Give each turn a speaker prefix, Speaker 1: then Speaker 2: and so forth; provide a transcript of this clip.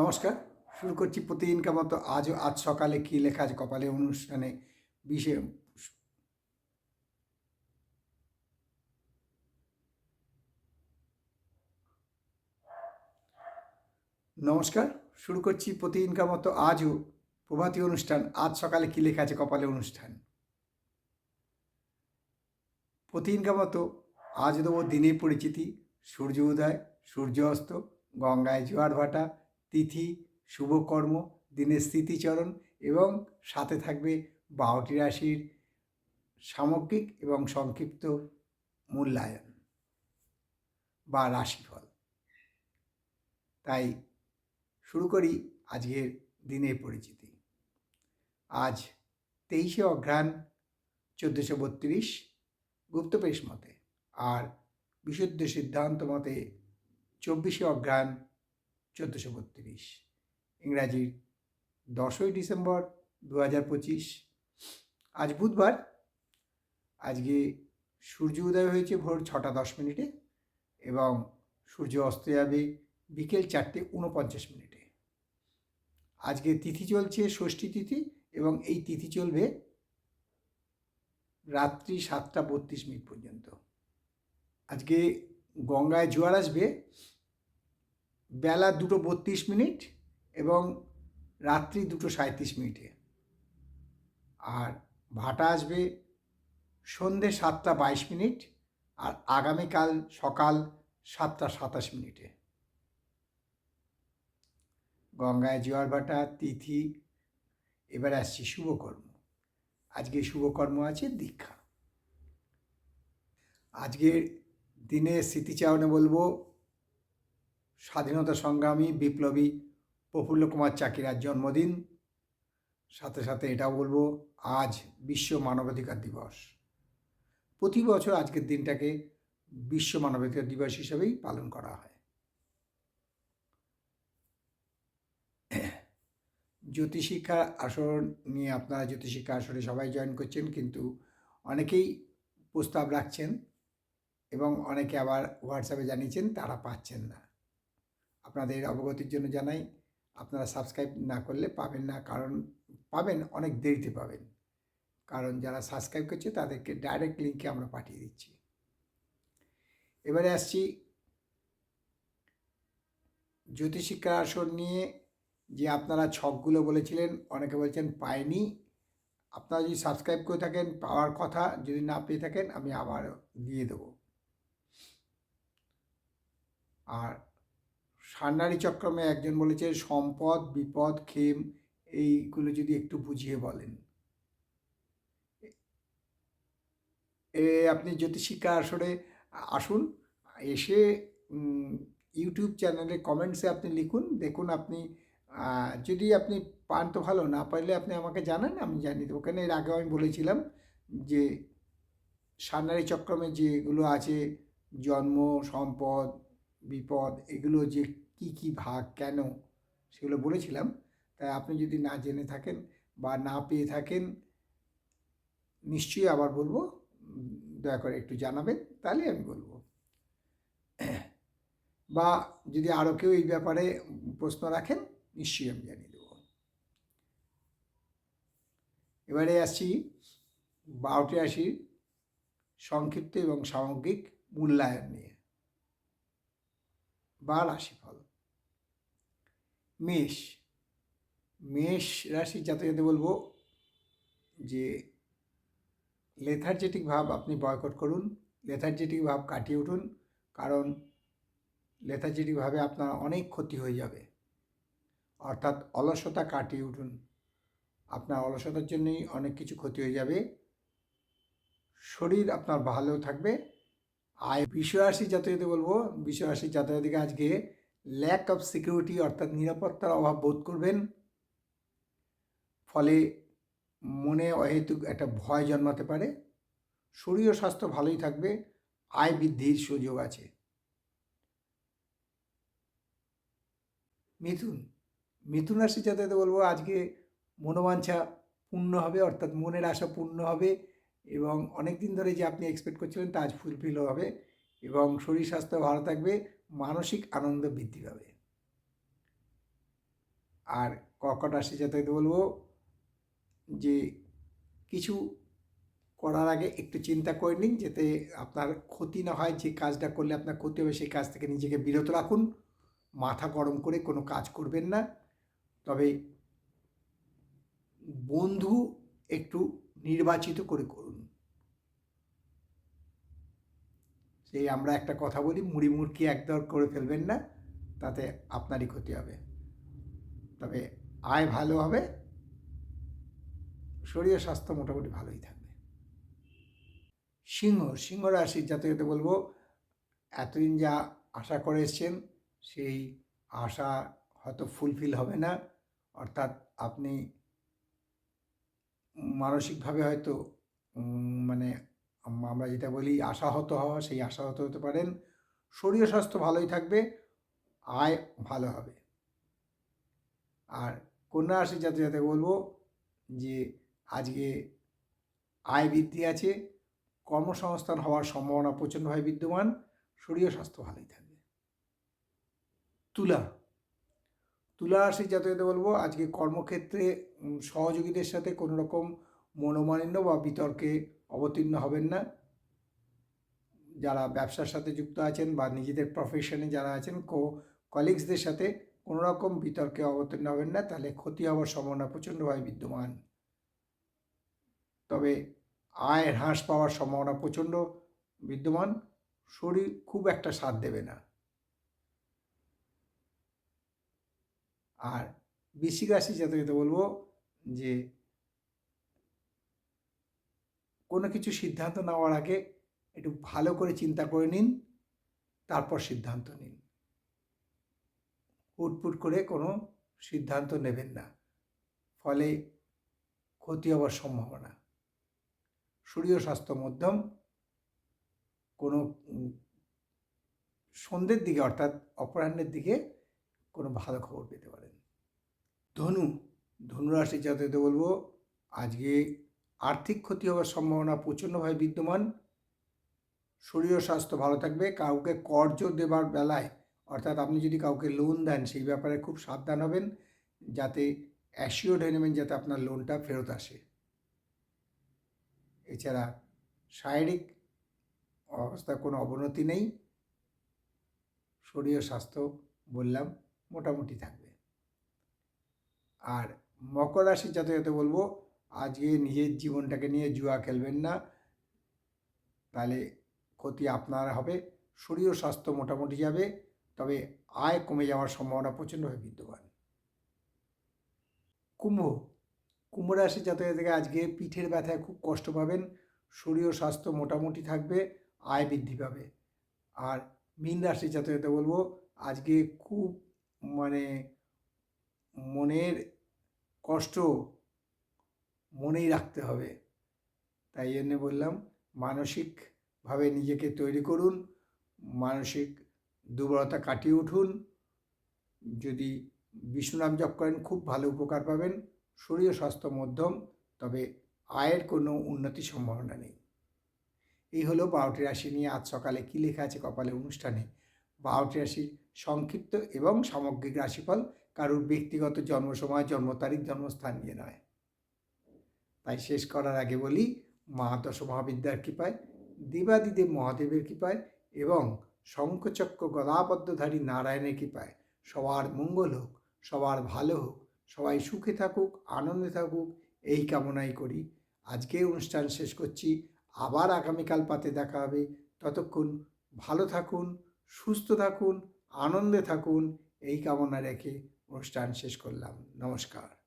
Speaker 1: নমস্কার, শুরু করছি প্রতিদিনকার মতো আজও আজ সকালে কী লেখা আছে কপালে অনুষ্ঠানে? বিশে নমস্কার, শুরু করছি প্রতিদিনকার মতো আজও প্রভাতী অনুষ্ঠান, আজ সকালে কী লেখা আছে কপালে অনুষ্ঠান? প্রতিদিনকার মতো আজ দেবো দিনের পরিচিতি, সূর্য উদয়, সূর্য অস্ত, গঙ্গায় জোয়ার ভাটা তিথি, শুভকর্ম, দিনের স্মৃতিচরণ এবং সাথে থাকবে বারোটি রাশির সামগ্রিক এবং সংক্ষিপ্ত মূল্যায়ন বা রাশিফল। তাই শুরু করি আজকের দিনের পরিচিতি। আজ তেইশে অঘ্রাণ চোদ্দোশো বত্রিশ গুপ্তপেশ মতে আর বিশুদ্ধ সিদ্ধান্ত মতে চব্বিশে অঘ্রাণ চোদ্দোশো বত্রিশ। ইংরাজির দশই ডিসেম্বর দু হাজার পঁচিশ। আজ বুধবার। আজকে সূর্য উদয় হয়েছে ভোর ছটা দশ মিনিটে এবং সূর্য অস্ত যাবে বিকেল চারটে উনপঞ্চাশ মিনিটে। আজকে তিথি চলছে ষষ্ঠী তিথি এবং এই তিথি চলবে রাত্রি সাতটা বত্রিশ মিনিট পর্যন্ত। আজকে গঙ্গায় জোয়ার আসবে। বেলা দুটো বত্রিশ মিনিট এবং রাত্রি দুটো সাঁত্রিশ মিনিটে। আর ভাটা আসবে সন্ধে সাতটা বাইশ মিনিট আর আগামীকাল সকাল সাতটা সাতাশ মিনিটে। গঙ্গায় জোয়ার ভাটা, তিথি, এবার আসছি শুভকর্ম। আজকে শুভকর্ম আছে দীক্ষা। আজকের দিনে স্মৃতিচারণে বলব স্বাধীনতা সংগ্রামী বিপ্লবী প্রফুল্ল কুমার চাকিরার জন্মদিন। সাথে সাথে এটাও বলব, আজ বিশ্ব মানবাধিকার দিবস। প্রতি বছর আজকের দিনটাকে বিশ্ব মানবাধিকার দিবস হিসেবেই পালন করা হয়। জ্যোতিষিক্ষা আসর নিয়ে আপনারা জ্যোতিষিক্ষা আসরে সবাই জয়েন করছেন, কিন্তু অনেকেই প্রস্তাব রাখছেন এবং অনেকে আবার হোয়াটসঅ্যাপে জানিয়েছেন তারা পাচ্ছেন না। আপনাদের অবগতির জন্য জানাই, আপনারা সাবস্ক্রাইব না করলে পাবেন না, কারণ পাবেন, অনেক দেরিতে পাবেন। কারণ যারা সাবস্ক্রাইব করছে, তাদেরকে ডাইরেক্ট লিঙ্কে আমরা পাঠিয়ে দিচ্ছি। এবারে আসছি জ্যোতিষিক্ষার আসর নিয়ে, যে আপনারা ছকগুলো বলেছিলেন, অনেকে বলছেন পায়নি আপনারা যদি সাবস্ক্রাইব করে থাকেন, পাওয়ার কথা যদি না পেয়ে থাকেন, আমি আবার দিয়ে দেবো। আর সান্নারি চক্রমে একজন বলেছে, সম্পদ, বিপদ খেম এইগুলো যদি একটু বুঝিয়ে বলেন। এ, আপনি জ্যোতিষিক্ষা আসরে আসুন, এসে ইউটিউব চ্যানেলে কমেন্টসে আপনি লিখুন, দেখুন আপনি যদি আপনি পান তো ভালো, না পারলে আপনি আমাকে জানান, আমি জানিয়ে দেবো। কেন এর আগেও আমি বলেছিলাম যে সান্নারি চক্রমে যেগুলো আছে, জন্ম, সম্পদ, বিপদ, এগুলো যে কি কি ভাগ, কেন সেগুলো বলেছিলাম। তাই আপনি যদি না জেনে থাকেন বা না পেয়ে থাকেন, নিশ্চয়ই আবার বলব দয়া করে একটু জানাবেন, তাহলে আমি বলব। বা যদি আরও কেউ এই ব্যাপারে প্রশ্ন রাখেন, নিশ্চয়ই আমি জানিয়ে দেব। এবারে আসছি বারোটি রাশির সংক্ষিপ্ত এবং সামগ্রিক মূল্যায়ন নিয়ে। বা রাশিফল। মেষ মেষ রাশির জাতকে বলব যে লেথার্জেটিক ভাব আপনি বয়কট করুন লেথার্জেটিক ভাব কাটিয়ে উঠুন, কারণ লেথার্জেটিকভাবে আপনার অনেক ক্ষতি হয়ে যাবে। অর্থাৎ অলসতা কাটিয়ে উঠুন। আপনার অলসতার জন্যই অনেক কিছু ক্ষতি হয়ে যাবে। শরীর আপনার ভালো থাকবে। আর বিশ্বরাশি যাতায়াতে বলব বিশ্বরাশি যাতায়াতিকে আজকে ল্যাক অফ সিকিউরিটি অর্থাৎ নিরাপত্তার অভাব বোধ করবেন। ফলে মনে অহেতুক একটা ভয় জন্মাতে পারে। শরীর ও স্বাস্থ্য ভালোই থাকবে, আয় বৃদ্ধির সুযোগ আছে। মিথুন মিথুন রাশি যাতে বলব আজকে মনোবাঞ্ছা পূর্ণ হবে, অর্থাৎ মনের আশা পূর্ণ হবে এবং অনেক দিন ধরে যে আপনি এক্সপেক্ট করছিলেন তা আজ ফুলফিল হবে এবং শরীর স্বাস্থ্য ভালো থাকবে। মানসিক আনন্দ বৃদ্ধি পাবে। আর কর্কট রাশি যাতে বলব যে কিছু করার আগে একটু চিন্তা করে নিন যাতে আপনার ক্ষতি না হয়, যে কাজটা করলে আপনার ক্ষতি হবে সেই কাজ থেকে নিজেকে বিরত রাখুন। মাথা গরম করে কোনো কাজ করবেন না। তবে বন্ধু একটু নির্বাচিত করে করুন। সেই আমরা একটা কথা বলি, মুড়ি মুড়কি একদর করে ফেলবেন না, তাতে আপনারই ক্ষতি হবে। তবে আয় ভালো হবে, শরীর স্বাস্থ্য মোটামুটি ভালোই থাকবে। সিংহ সিংহ রাশির জাতকতে বলব, এতদিন যা আশা করে এসছেন, সেই আশা হয়তো ফুলফিল হবে না। অর্থাৎ আপনি মানসিকভাবে হয়তো আমরা যেটা বলি আশাহত হওয়া, সেই আশাহত হতে পারেন। শরীর স্বাস্থ্য ভালোই থাকবে, আয় ভালো হবে। আর কন্যা রাশি যাতে যাতে বলব যে, আজকে আয় বৃদ্ধি আছে, কর্মসংস্থান হওয়ার সম্ভাবনা প্রচণ্ডভাবে বিদ্যমান, শরীর স্বাস্থ্য ভালোই থাকবে। তুলা তুলা রাশি যাতে বলব আজকে কর্মক্ষেত্রে সহযোগীদের সাথে কোনো রকম মনোমালিন্য বা বিতর্কে অবতীর্ণ হবেন না। যারা ব্যবসার সাথে যুক্ত আছেন বা নিজেদের প্রফেশনে যারা আছেন কো কলিগসদের সাথে কোনো রকম বিতর্কে অবতীর্ণ হবেন না। তাহলে ক্ষতি হওয়ার সম্ভাবনা প্রচণ্ডভাবে বিদ্যমান। তবে আয়ের হ্রাস পাওয়ার সম্ভাবনা প্রচণ্ড বিদ্যমান। শরীর খুব একটা সাথ দেবে না। আর বৃশ্চিক রাশি যাতে বলব যে কোনো কিছু সিদ্ধান্ত নেওয়ার আগে একটু ভালো করে চিন্তা করে নিন, তারপর সিদ্ধান্ত নিন। উটপুট করে কোনো সিদ্ধান্ত নেবেন না, ফলে ক্ষতি হওয়ার সম্ভাবনা। শরীর স্বাস্থ্য মধ্যম, কোনো সন্ধ্যের দিকে অর্থাৎ অপরাহ্নের দিকে কোনো ভালো খবর পেতে পারেন। ধনু, ধনুরাশি যাতে বলব, আজকে আর্থিক ক্ষতি হওয়ার সম্ভাবনা প্রচণ্ডভাবে বিদ্যমান। শরীর স্বাস্থ্য ভালো থাকবে। কাউকে কর্জ দেবার বেলায়, অর্থাৎ আপনি যদি কাউকে লোন দেন, সেই ব্যাপারে খুব সাবধান হবেন, যাতে অ্যাসিওর হয়ে নেবেন যাতে আপনার লোনটা ফেরত আসে। এছাড়া শারীরিক অবস্থায় কোনো অবনতি নেই। শরীর স্বাস্থ্য বললাম মোটামুটি থাকবে। আর মকর রাশির যাতে বলব আজকে নিজের জীবনটাকে নিয়ে জুয়া খেলবেন না। তাহলে ক্ষতি আপনার হবে, শরীর স্বাস্থ্য মোটামুটি যাবে, তবে আয় কমে যাওয়ার সম্ভাবনা প্রচণ্ডভাবে বিদ্যমান। কুম্ভ কুম্ভ রাশি জাতকের থেকে আজকে পিঠের ব্যথায় খুব কষ্ট পাবেন, শরীর স্বাস্থ্য মোটামুটি থাকবে, আয় বৃদ্ধি পাবে। আর মীন রাশি জাতকতে বলব, আজকে খুব মানে মনের কষ্ট মনেই রাখতে হবে। তাই জন্যে বললাম, মানসিকভাবে নিজেকে তৈরি করুন, মানসিক দুর্বলতা কাটিয়ে উঠুন। যদি বিষ্ণুনাম জপ করেন, খুব ভালো উপকার পাবেন। শরীর স্বাস্থ্য মধ্যম, তবে আয়ের কোনো উন্নতি সম্ভাবনা নেই। এই হলো বারোটি রাশি নিয়ে আজ সকালে কী লেখা আছে কপালে অনুষ্ঠানে। বারোটি রাশির সংক্ষিপ্ত এবং সামগ্রিক রাশিফল কারোর ব্যক্তিগত জন্ম সময় জন্ম তারিখ জন্মস্থান নিয়ে নয়। তাই শেষ করার আগে বলি মা দশ মহাবিদ্যার কৃপায় দেবাদিদেব মহাদেবের কৃপায় এবং শঙ্খচক্র গদাবদ্ধধারী নারায়ণের কৃপায় সবার মঙ্গল হোক, সবার ভালো হোক, সবাই সুখে থাকুক, আনন্দে থাকুক, এই কামনাই করি। আজকে অনুষ্ঠান শেষ করছি, আবার আগামীকাল পাতে দেখা হবে। ততক্ষণ ভালো থাকুন, সুস্থ থাকুন, আনন্দে থাকুন, এই কামনা রেখে অনুষ্ঠান শেষ করলাম। নমস্কার।